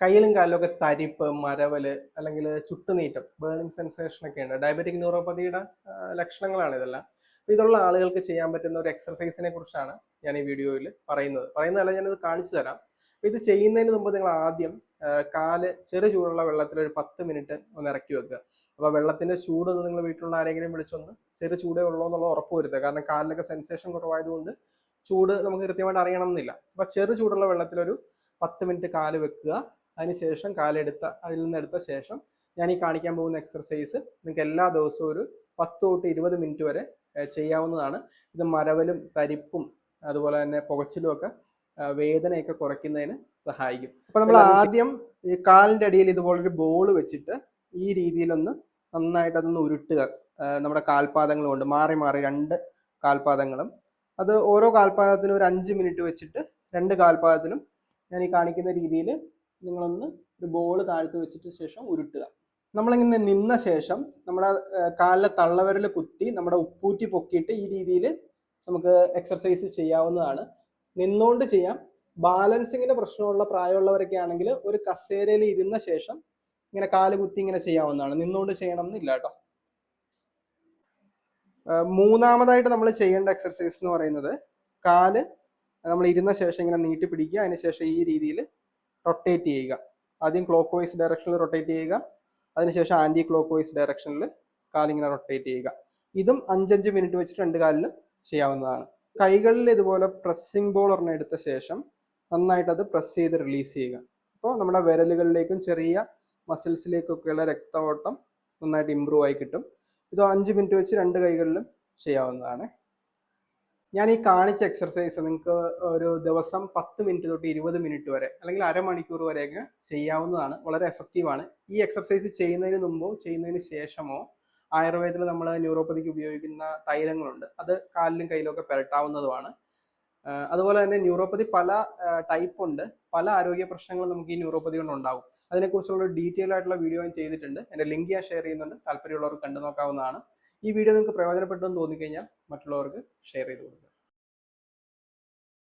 കയ്യിലും കാലിലൊക്കെ തരിപ്പ് മരവൽ അല്ലെങ്കിൽ ചുട്ടുനീറ്റം ബേണിംഗ് സെൻസേഷൻ ഒക്കെ ഉണ്ട് ഡയബറ്റിക് ന്യൂറോപ്പതിയുടെ ലക്ഷണങ്ങളാണ് ഇതെല്ലാം. ഇതുള്ള ആളുകൾക്ക് ചെയ്യാൻ പറ്റുന്ന ഒരു എക്സർസൈസിനെ കുറിച്ചാണ് ഞാൻ ഈ വീഡിയോയിൽ പറയുന്നത്. പറയുന്നതല്ല ഞാനിത് കാണിച്ചു തരാം. ഇത് ചെയ്യുന്നതിന് മുമ്പ് നിങ്ങൾ ആദ്യം കാൽ ചെറു ചൂടുള്ള വെള്ളത്തിൽ ഒരു പത്ത് മിനിറ്റ് ഒന്ന് ഇറക്കി വെക്കുക. അപ്പോൾ വെള്ളത്തിന്റെ ചൂട് ഒന്ന് നിങ്ങൾ വീട്ടിലുള്ള ആരെങ്കിലും വിളിച്ചൊന്ന് ചെറു ചൂടേ ഉള്ളൂ എന്നുള്ള ഉറപ്പ് വരുത്തുക. കാരണം കാലിലൊക്കെ സെൻസേഷൻ കുറവായതുകൊണ്ട് ചൂട് നമുക്ക് കൃത്യമായിട്ട് അറിയണം എന്നില്ല. അപ്പൊ ചെറു ചൂടുള്ള വെള്ളത്തിലൊരു പത്ത് മിനിറ്റ് കാൽ വെക്കുക. അതിനുശേഷം കാലെടുത്ത അതിൽ നിന്ന് എടുത്ത ശേഷം ഞാൻ ഈ കാണിക്കാൻ പോകുന്ന എക്സർസൈസ് നിങ്ങൾക്ക് എല്ലാ ദിവസവും ഒരു പത്ത് തൊട്ട് ഇരുപത് മിനിറ്റ് വരെ ചെയ്യാവുന്നതാണ്. ഇത് മരവലും തരിപ്പും അതുപോലെ തന്നെ പുകച്ചിലും ഒക്കെ വേദനയൊക്കെ കുറയ്ക്കുന്നതിന് സഹായിക്കും. അപ്പൊ നമ്മൾ ആദ്യം ഈ കാലിന്റെ അടിയിൽ ഇതുപോലൊരു ബോൾ വെച്ചിട്ട് ഈ രീതിയിലൊന്ന് നന്നായിട്ട് അതൊന്ന് ഉരുട്ടുക നമ്മുടെ കാൽപാദങ്ങൾ കൊണ്ട് മാറി മാറി രണ്ട് കാൽപാദങ്ങളും. അത് ഓരോ കാൽപാദത്തിനും ഒരു അഞ്ച് മിനിറ്റ് വെച്ചിട്ട് രണ്ട് കാൽപാദത്തിനും ഞാൻ ഈ കാണിക്കുന്ന രീതിയിൽ നിങ്ങളൊന്ന് ഒരു ബോൾ താഴ്ത്തി വെച്ചിട്ട് ശേഷം ഉരുട്ടുക. നമ്മളിങ്ങനെ നിന്ന ശേഷം നമ്മുടെ കാലിലെ തള്ളവരൽ കുത്തി നമ്മുടെ ഉപ്പൂറ്റി പൊക്കിയിട്ട് ഈ രീതിയിൽ നമുക്ക് എക്സർസൈസ് ചെയ്യാവുന്നതാണ്. നിന്നുകൊണ്ട് ചെയ്യാം. ബാലൻസിങ്ങിന്റെ പ്രശ്നമുള്ള പ്രായമുള്ളവരൊക്കെ ആണെങ്കിൽ ഒരു കസേരയിൽ ഇരുന്ന ശേഷം ഇങ്ങനെ കാൽ കുത്തി ഇങ്ങനെ ചെയ്യാവുന്നതാണ്. നിന്നുകൊണ്ട് ചെയ്യണം എന്നില്ല കേട്ടോ മൂന്നാമതായിട്ട് നമ്മൾ ചെയ്യേണ്ട എക്സർസൈസ് എന്ന് പറയുന്നത് കാൽ നമ്മൾ ഇരുന്ന ശേഷം ഇങ്ങനെ നീട്ടി പിടിക്കുക. അതിനുശേഷം ഈ രീതിയിൽ റൊട്ടേറ്റ് ചെയ്യുക. ആദ്യം ക്ലോക്ക് വൈസ് ഡയറക്ഷനിൽ റൊട്ടേറ്റ് ചെയ്യുക. അതിനുശേഷം ആന്റി ക്ലോക്ക് വൈസ് ഡയറക്ഷനിൽ കാലിങ്ങനെ റൊട്ടേറ്റ് ചെയ്യുക. ഇതും അഞ്ചഞ്ച് മിനിറ്റ് വെച്ചിട്ട് രണ്ട് കാലിലും ചെയ്യാവുന്നതാണ്. കൈകളിൽ ഇതുപോലെ പ്രസ്സിംഗ് ഒരെണ്ണം എടുത്ത ശേഷം നന്നായിട്ട് അത് പ്രസ് ചെയ്ത് റിലീസ് ചെയ്യുക. അപ്പോൾ നമ്മുടെ വിരലുകളിലേക്കും ചെറിയ മസിൽസിലേക്കൊക്കെയുള്ള രക്തഓട്ടം നന്നായിട്ട് ഇമ്പ്രൂവ് ആയി കിട്ടും. ഇത് അഞ്ച് മിനിറ്റ് വെച്ച് രണ്ട് കൈകളിലും ചെയ്യാവുന്നതാണ്. ഞാൻ ഈ കാണിച്ച എക്സർസൈസ് നിങ്ങൾക്ക് ഒരു ദിവസം പത്ത് മിനിറ്റ് തൊട്ട് ഇരുപത് മിനിറ്റ് വരെ അല്ലെങ്കിൽ അരമണിക്കൂർ വരെയൊക്കെ ചെയ്യാവുന്നതാണ്. വളരെ എഫക്റ്റീവാണ് ഈ എക്സർസൈസ് ചെയ്യുന്നതിന് മുമ്പോ ചെയ്യുന്നതിന് ശേഷമോ ആയുർവേദത്തിൽ നമ്മൾ ന്യൂറോപ്പതിക്ക് ഉപയോഗിക്കുന്ന തൈലങ്ങളുണ്ട്. അത് കാലിലും കയ്യിലും ഒക്കെ പുരട്ടാവുന്നതുമാണ് അതുപോലെ തന്നെ ന്യൂറോപ്പതി പല ടൈപ്പ് ഉണ്ട്. പല ആരോഗ്യ പ്രശ്നങ്ങളും നമുക്ക് ഈ ന്യൂറോപ്പതി കൊണ്ട് ഉണ്ടാവും. അതിനെക്കുറിച്ചുള്ള ഡീറ്റെയിൽ ആയിട്ടുള്ള വീഡിയോ ഞാൻ ചെയ്തിട്ടുണ്ട്. എന്റെ ലിങ്ക് ഞാൻ ഷെയർ ചെയ്യുന്നുണ്ട്. താല്പര്യമുള്ളവർ കണ്ടു നോക്കാവുന്നതാണ് ഈ വീഡിയോ നിങ്ങൾക്ക് പ്രയോജനപ്പെട്ടു എന്ന് തോന്നിക്കഴിഞ്ഞാൽ മറ്റുള്ളവർക്ക് ഷെയർ ചെയ്ത് കൊടുക്കുക.